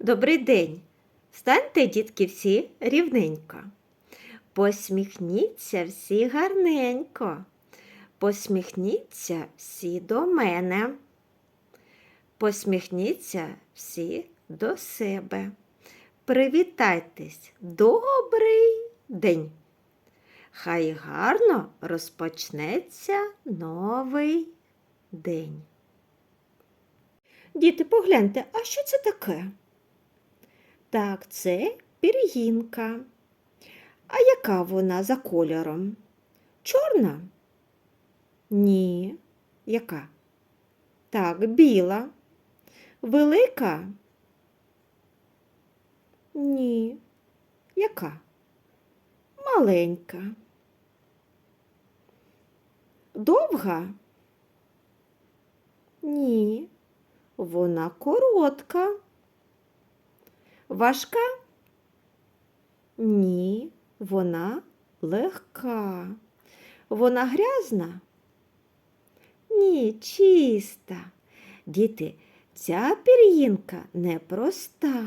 Добрий день. Станьте, дітки, всі рівненько. Посміхніться всі гарненько. Посміхніться всі до мене. Посміхніться всі до себе. Привітайтесь, добрий день. Хай гарно розпочнеться новий день. Діти, погляньте, а що це таке? Так, це пір'їнка. А яка вона за кольором? Чорна? Ні. Яка? Так, біла. Велика? Ні. Яка? Маленька. Довга? Ні. Вона коротка. Важка? Ні, вона легка. Вона грязна? Ні, чиста. Діти, ця пір'їнка непроста.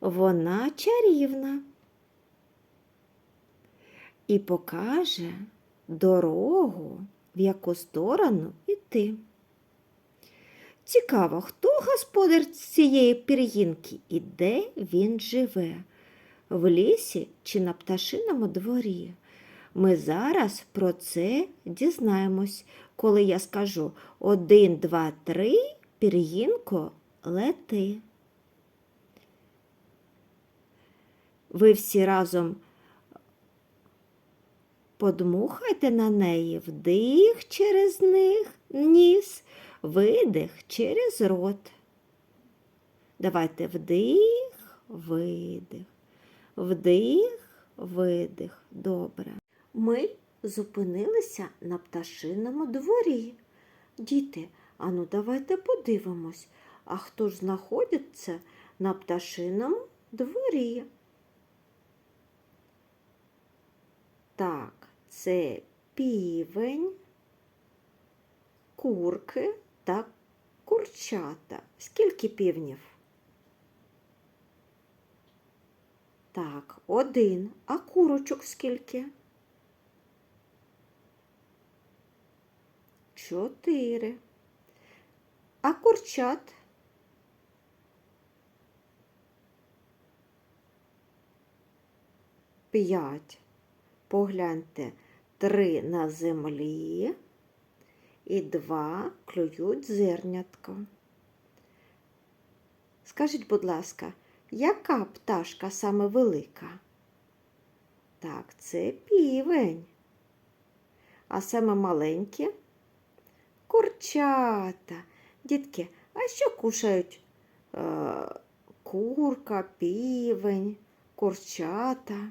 Вона чарівна і покаже дорогу, в яку сторону йти. Цікаво, хто господар цієї пір'їнки і де він живе? В лісі чи на пташиному дворі? Ми зараз про це дізнаємось, коли я скажу один, два, три, пір'їнко, лети. Ви всі разом подмухайте на неї вдих через них, ніс, видих через рот. Давайте вдих, видих, вдих, видих. Добре. Ми зупинилися на пташиному дворі. Діти, ану давайте подивимось, а хто ж знаходиться на пташиному дворі? Так, це півень, курки та курчата. Скільки півнів? Так, один. А курочок скільки? Чотири. А курчат? П'ять. Погляньте, три на землі і два клюють зернятко. Скажіть, будь ласка, яка пташка саме велика? Так, це півень. А саме маленькі курчата. Дітки, а що кушають е, курка, півень, курчата?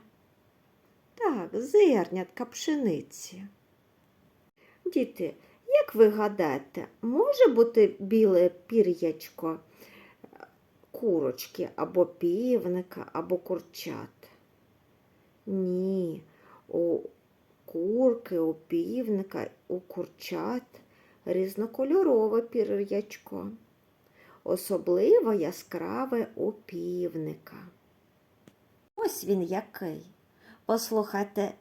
Так, зернятка пшениці. Діти, як ви гадаєте, може бути біле пір'ячко курочки або півника, або курчат? Ні, у курки, у півника, у курчат різнокольорове пір'ячко, особливо яскраве у півника. Ось він який. Послухайте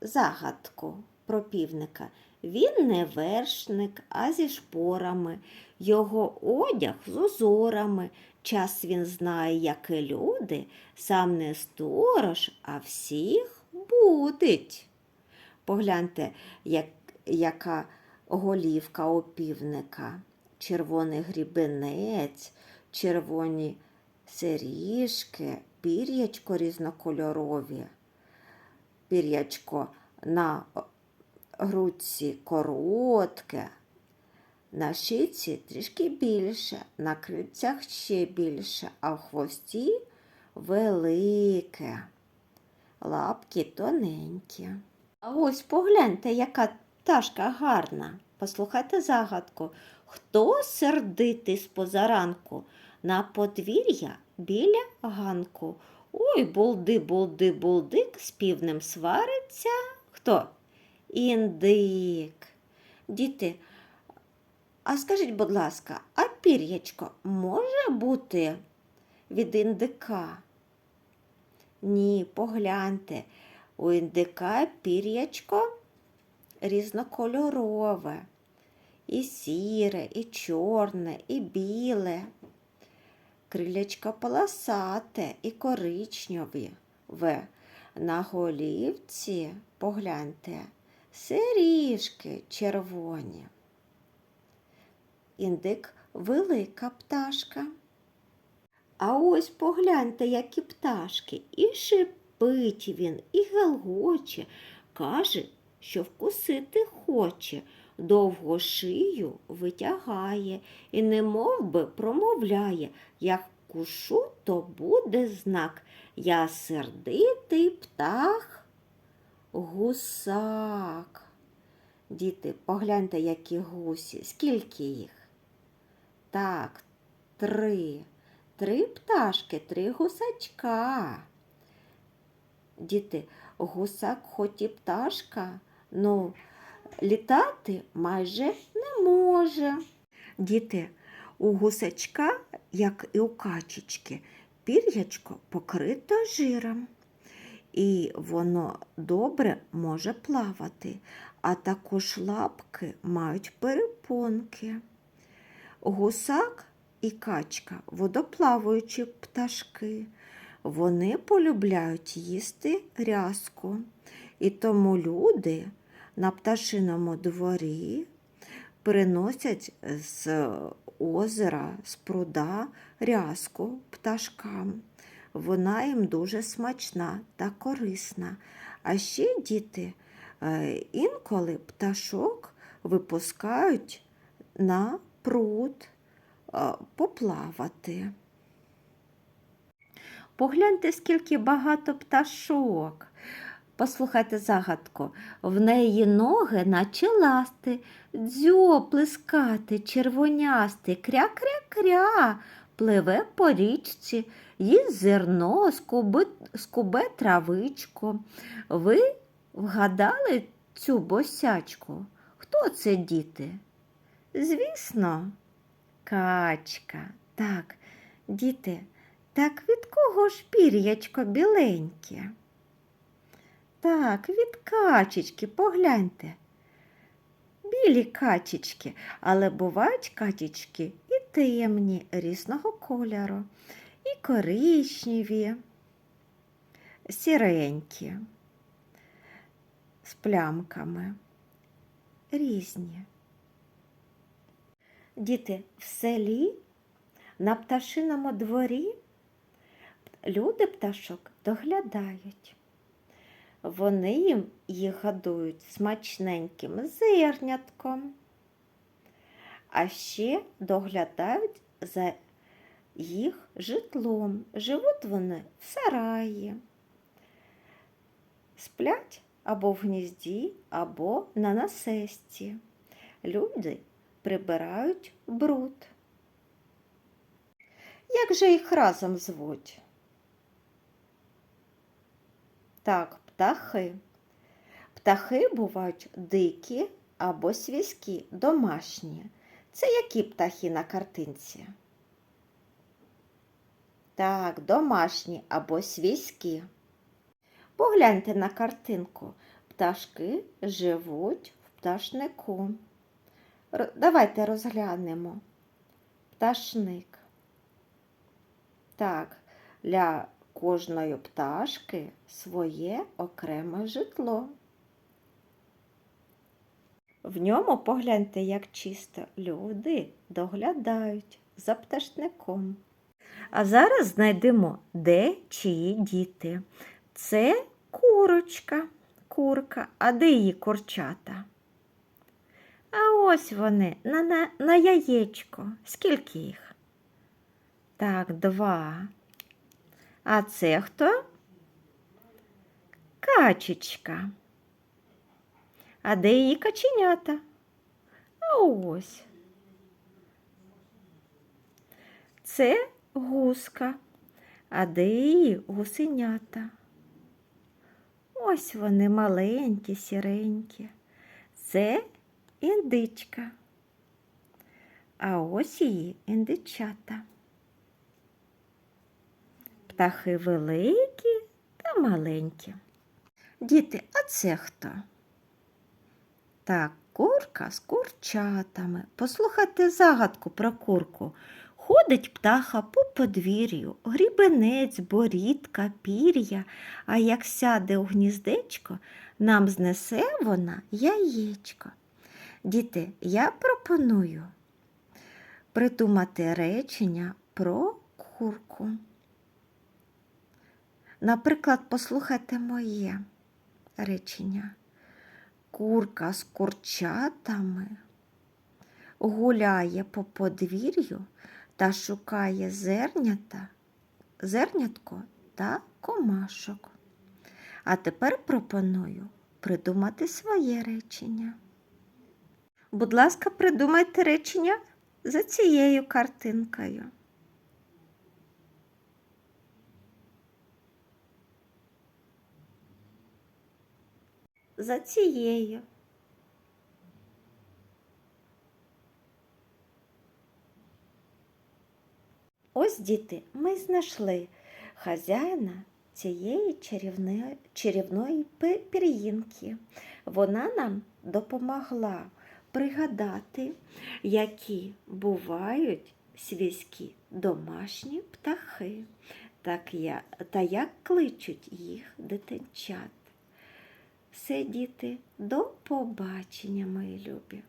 загадку про півника. Він не вершник, а зі шпорами, його одяг з узорами. Час він знає, як і люди, сам не сторож, а всіх будить. Погляньте, як, яка голівка у півника, червоний грібенець, червоні серіжки, пір'ячко різнокольорові пір'ячко на грудці коротке, на шиці трішки більше, на крильцях ще більше, а в хвості велике, лапки тоненькі. А ось погляньте, яка пташка гарна. Послухайте загадку. Хто сердитий з позаранку на подвір'я біля ганку? Ой, булди, булди, булдик, з півнем свариться. Хто? Індик. Діти, а скажіть, будь ласка, а пір'ячко може бути від індика? Ні, погляньте, у індика пір'ячко різнокольорове. І сіре, і чорне, і біле. Крилячка полосате і коричневі. В. На голівці, погляньте, сиріжки червоні. Індик велика пташка. А ось погляньте, які пташки. І шипить він, і гелгоче, каже, що вкусити хоче, довго шию витягає і немов би промовляє, як кушу, то буде знак. Я сердитий птах, гусак. Діти, погляньте, які гусі. Скільки їх? Так, три. Три пташки, три гусачка. Діти, гусак хоч і пташка, ну літати майже не може. Діти, у гусачка, як і у качечки, пір'ячко покрито жиром. І воно добре може плавати, а також лапки мають перепонки. Гусак і качка водоплаваючі пташки. Вони полюбляють їсти рязку. І тому люди на пташиному дворі приносять з озера, з пруда рязку пташкам. Вона їм дуже смачна та корисна. А ще діти е, інколи пташок випускають на пруд е, поплавати. Погляньте, скільки багато пташок. Послухайте загадку. В неї ноги наче ласти, дзьо плескати, червонясти, кря-кря-кря, пливе по річці, їсть зерно, скубе, скубе травичку. Ви вгадали цю босячку? Хто це діти? Звісно, качка. Так, діти, так від кого ж пір'ячко біленьке? Так, від качечки, погляньте. Білі качечки, але бувають качечки і темні різного кольору, коричневі, сіренькі, з плямками. Різні. Діти, в селі на пташиному дворі люди пташок доглядають. Вони їм їх годують смачненьким зернятком, а ще доглядають за їх житлом. Живуть вони в сараї, сплять або в гнізді, або на насесті. Люди прибирають бруд. Як же їх разом звуть? Так, птахи. Птахи бувають дикі або свійські, домашні. Це які птахи на картинці? Так, домашні або свійські. Погляньте на картинку. Пташки живуть в пташнику. Давайте розглянемо. Пташник. Так, для кожної пташки своє окреме житло. В ньому погляньте, як чисто люди доглядають за пташником. А зараз знайдемо, де чиї діти. Це курочка, курка, а де її курчата? А ось вони на, на, на яєчко. Скільки їх? Так, два. А це хто? Качечка. А де її каченята? А ось. Це гуска. А де її гусенята? Ось вони маленькі, сіренькі. Це індичка. А ось її індичата. птахи великі та маленькі. Діти, а це хто? Так, курка з курчатами. Послухайте загадку про курку. Ходить птаха по подвір'ю, грібенець, борідка, пір'я, а як сяде у гніздечко, нам знесе вона яєчко. Діти, я пропоную придумати речення про курку. Наприклад, послухайте моє речення. Курка з курчатами гуляє по подвір'ю та шукає зернята, зернятко та комашок. А тепер пропоную придумати своє речення. Будь ласка, придумайте речення за цією картинкою. За цією. Ось діти, ми знайшли хазяїна цієї чарівної, чарівної пір'їнки. Вона нам допомогла пригадати, які бувають свійські домашні птахи, так я, та як кличуть їх дитинчат. Все, діти, до побачення, мої любі!